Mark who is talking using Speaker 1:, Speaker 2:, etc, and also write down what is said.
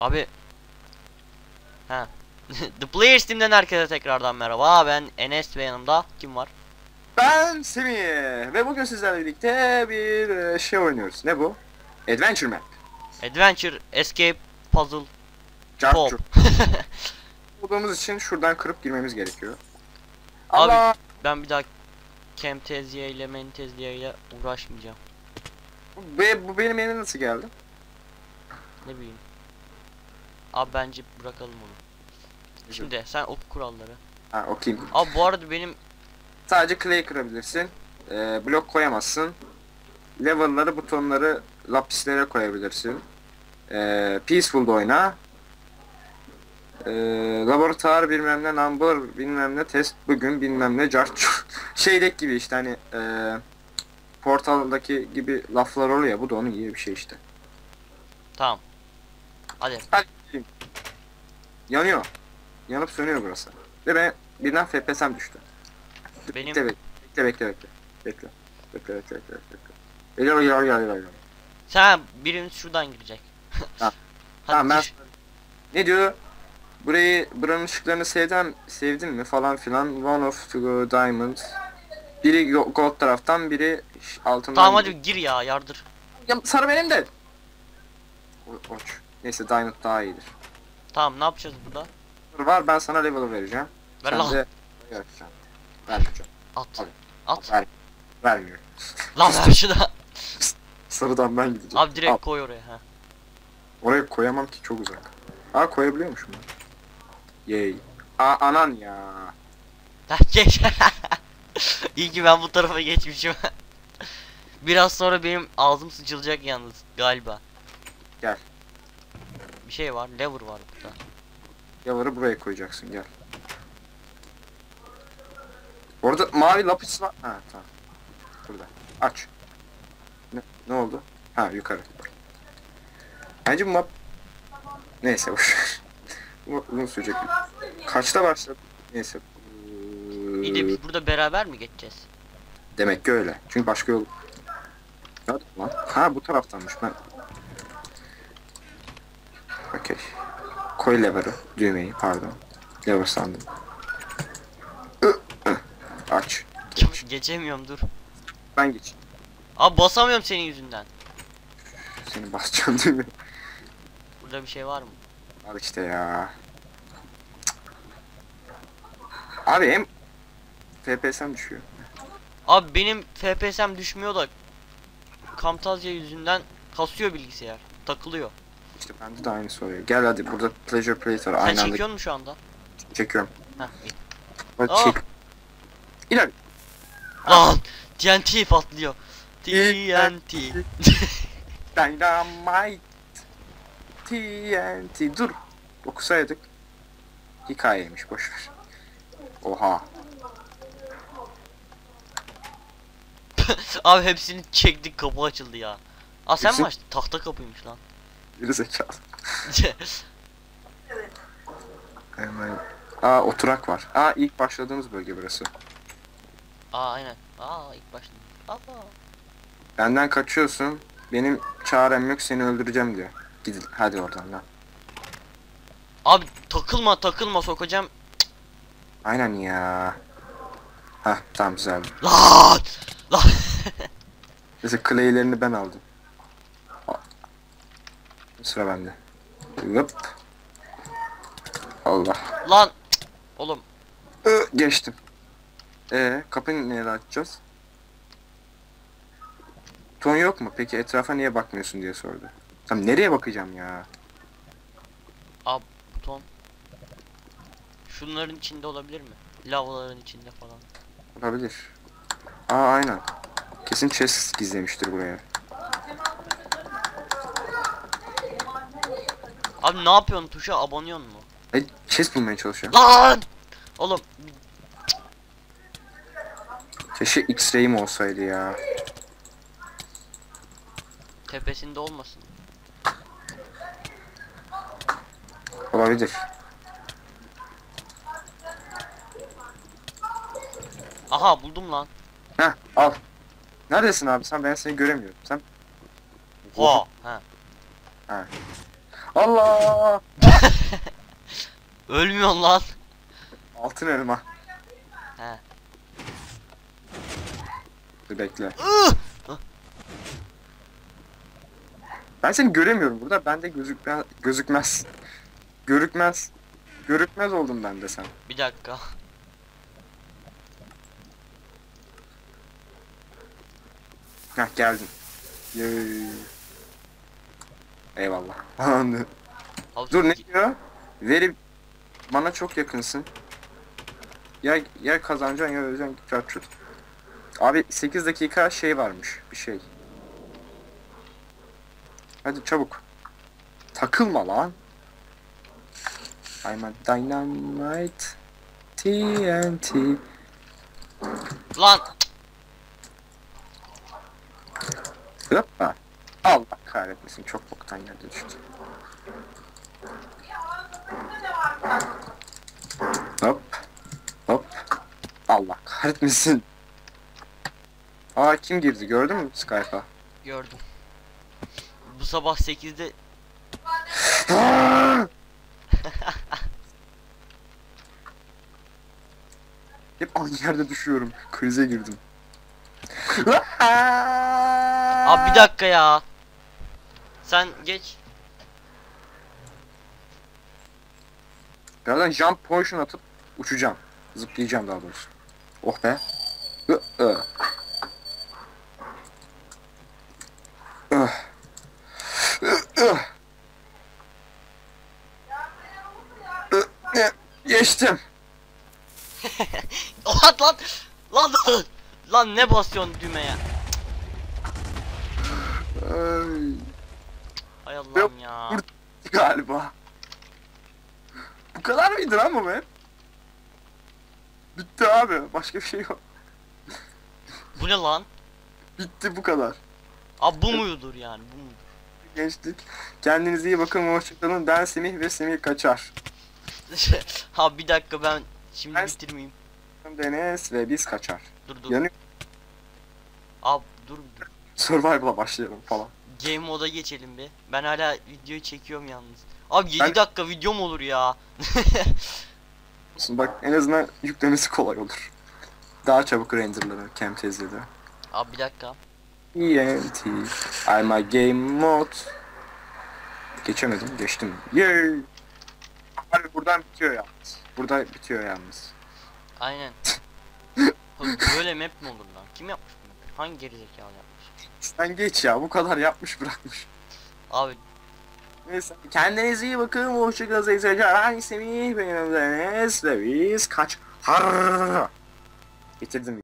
Speaker 1: Abi. Ha. The Players Team'den herkese tekrardan merhaba. Ben Enes ve yanımda kim var?
Speaker 2: Ben Semih ve bugün sizlerle birlikte bir e, şey oynuyoruz. Ne bu? Adventure Map.
Speaker 1: Adventure, Escape, Puzzle,
Speaker 2: Jump
Speaker 1: Pop.
Speaker 2: Olduğumuz için şuradan kırıp girmemiz gerekiyor.
Speaker 1: Abi-
Speaker 2: Allah!
Speaker 1: Ben bir daha Camtasia ile Mentesia ile uğraşmayacağım.
Speaker 2: Ve bu benim elime nasıl geldi?
Speaker 1: Ne bileyim. Abi bence bırakalım onu. Şimdi sen oku kuralları.
Speaker 2: Ha okuyayım.
Speaker 1: Abi bu arada benim
Speaker 2: Sadece clay kırabilirsin. E, blok koyamazsın. Level'ları, butonları lapislere koyabilirsin. E, peaceful'da oyna. E, laboratuvar bilmem ne number bilmem ne test bugün bilmem ne car şeydeki gibi işte hani e, portaldaki gibi laflar oluyor bu da onun gibi bir şey işte.
Speaker 1: tamam. Hadi.
Speaker 2: Yanıyor. Yanıp sönüyor burası. Ve ben birden FPS'm düştü.
Speaker 1: Benim
Speaker 2: Bekle bekle bekle bekle. Bekle. Bekle bekle bekle bekle. Geliyor geliyor geliyor geliyor.
Speaker 1: sen birimiz şuradan girecek.
Speaker 2: Tamam. Tamam ben
Speaker 1: gir.
Speaker 2: ne diyor? Burayı buranın ışıklarını sevdin sevdin mi falan filan. One of the diamonds. Biri go- gold taraftan, biri altından.
Speaker 1: Tamam hadi gir ya yardır.
Speaker 2: Ya sarı benim de. O- Oç. Neyse diamond daha iyidir.
Speaker 1: Tamam ne yapacağız burada?
Speaker 2: Var ben sana level vereceğim.
Speaker 1: Ver
Speaker 2: Sen
Speaker 1: lan.
Speaker 2: de vereceğim. Vermeyeceğim.
Speaker 1: At.
Speaker 2: Hadi.
Speaker 1: At.
Speaker 2: Ver. Vermiyor.
Speaker 1: Lan ver şunu.
Speaker 2: Sarıdan ben gideceğim.
Speaker 1: Abi direkt
Speaker 2: Al.
Speaker 1: koy oraya ha.
Speaker 2: Oraya koyamam ki çok uzak. Aa koyabiliyormuşum ben. Yay. Aa anan ya.
Speaker 1: Lan geç. İyi ki ben bu tarafa geçmişim. Biraz sonra benim ağzım sıçılacak yalnız galiba.
Speaker 2: Gel.
Speaker 1: Bir şey var, lever var burada.
Speaker 2: Yavarı buraya koyacaksın gel. Orada mavi lapis var. Ha tamam. Burada. Aç. Ne, ne oldu? Ha yukarı. Bence bu map... Neyse boş. Bu uzun sürecek. Kaçta başladı? Neyse.
Speaker 1: İyi de biz burada beraber mi geçeceğiz?
Speaker 2: Demek ki öyle. Çünkü başka yol... Lan. Ha bu taraftanmış ben. Koy lever'ı. Düğmeyi pardon. Lever sandım. Aç. Geç.
Speaker 1: Geçemiyorum dur.
Speaker 2: Ben geç.
Speaker 1: Abi basamıyorum senin yüzünden.
Speaker 2: Seni basacağım düğme.
Speaker 1: Burada bir şey var mı?
Speaker 2: Al işte ya. Abi hem FPS'm düşüyor.
Speaker 1: Abi benim FPS'm düşmüyor da Camtasia yüzünden kasıyor bilgisayar. Takılıyor.
Speaker 2: İşte bende de aynısı oluyor. Gel hadi burada pleasure plate var.
Speaker 1: Sen
Speaker 2: Aynı anda
Speaker 1: çekiyor musun şu anda?
Speaker 2: çekiyorum.
Speaker 1: Heh.
Speaker 2: Hadi
Speaker 1: Aa!
Speaker 2: çek. İleri.
Speaker 1: Lan TNT patlıyor. TNT.
Speaker 2: Dynamite TNT dur okusaydık hikayeymiş boşver oha
Speaker 1: Abi hepsini çektik kapı açıldı ya. Aa sen mi
Speaker 2: Hepsi-
Speaker 1: açtın? Tahta kapıymış lan.
Speaker 2: Geri zekalı hemen aa oturak var aa ilk başladığımız bölge burası
Speaker 1: Aa aynen. Aa ilk başladım. Aa.
Speaker 2: benden kaçıyorsun benim çarem yok seni öldüreceğim diyor gidin hadi oradan lan
Speaker 1: Abi takılma takılma sokacağım.
Speaker 2: aynen ya Hah tamam güzel
Speaker 1: Lan! Lan!
Speaker 2: Neyse clay'lerini ben aldım. Sıra bende. Hıp. Allah.
Speaker 1: Lan! Oğlum
Speaker 2: Ö, geçtim. Ee, kapıyı nereye açacağız? Ton yok mu? Peki etrafa niye bakmıyorsun diye sordu. Tamam nereye bakacağım ya?
Speaker 1: buton. Şunların içinde olabilir mi? Lavaların içinde falan.
Speaker 2: Olabilir. Aa aynen. Kesin chest gizlemiştir buraya.
Speaker 1: Abi ne yapıyorsun tuşa abonuyor mu?
Speaker 2: E, chest bulmaya çalışıyor.
Speaker 1: Lan! Oğlum
Speaker 2: Keşke X-ray'im olsaydı ya.
Speaker 1: tepesinde olmasın.
Speaker 2: Olabilir.
Speaker 1: Aha buldum lan.
Speaker 2: Heh al. Neredesin abi sen? Ben seni göremiyorum. Sen
Speaker 1: Ha. Ha.
Speaker 2: Allah!
Speaker 1: Ölmüyorsun lan.
Speaker 2: Altın elma.
Speaker 1: He.
Speaker 2: Dur bekle. Ben seni göremiyorum burada. Ben de gözükmez. Gözükmez. Görükmez. Görükmez oldum ben de sen.
Speaker 1: Bir dakika.
Speaker 2: Heh geldin. Yay. Eyvallah. Dur ne diyor? Veri bana çok yakınsın. Ya ya kazanacaksın ya öleceksin. Çarçur. Abi 8 dakika şey varmış bir şey. Hadi çabuk. Takılma lan. I'm a dynamite TNT.
Speaker 1: Lan
Speaker 2: Hoppa. Allah kahretmesin çok boktan yerde düştü. Hop. Hop. Allah kahretmesin. Aa kim girdi gördün mü Skype'a?
Speaker 1: gördüm. Bu sabah 8'de
Speaker 2: Hep aynı yerde düşüyorum. Krize girdim.
Speaker 1: Abi bir dakika ya. Sen geç.
Speaker 2: Birazdan jump potion atıp uçacağım. Zıplayacağım daha doğrusu. Oh be. Hı, hı. Hı, hı. Geçtim.
Speaker 1: Lan. Lan lan. Lan ne basıyorsun düğmeye?
Speaker 2: Ay,
Speaker 1: Hay Allah'ım ya.
Speaker 2: Vur- galiba. Bu kadar mıydı lan bu map? Bitti abi. Başka bir şey yok.
Speaker 1: Bu ne lan?
Speaker 2: Bitti bu kadar.
Speaker 1: Abi bu muydur yani? Bu mudur?
Speaker 2: Geçtik. Kendinize iyi bakın. Hoşçakalın. Ben Semih ve Semih Kaçar.
Speaker 1: ha bir dakika ben şimdi
Speaker 2: Ben-
Speaker 1: bitirmeyeyim.
Speaker 2: Deniz ve biz kaçar.
Speaker 1: Dur dur.
Speaker 2: Yanıyor.
Speaker 1: Abi dur dur.
Speaker 2: Survival'a başlayalım falan.
Speaker 1: Game moda geçelim bir. Ben hala videoyu çekiyorum yalnız. Abi 7
Speaker 2: Ben-
Speaker 1: dakika video mu olur ya?
Speaker 2: Olsun bak en azından yüklemesi kolay olur. Daha çabuk renderlanır Camtasia'da.
Speaker 1: Abi bir dakika.
Speaker 2: ENT I'm a game mode Geçemedim geçtim. Yay! Abi buradan bitiyor yalnız. Burada bitiyor yalnız.
Speaker 1: Aynen. Oğlum Böyle map mi olur lan? Kim yapmış? Hangi gerizekalı yapmış?
Speaker 2: Sen geç ya bu kadar yapmış bırakmış.
Speaker 1: Abi
Speaker 2: Neyse kendinize iyi bakın. Hoşçakalın. Ben Semih benim ve biz kaç. Har. Bitirdim.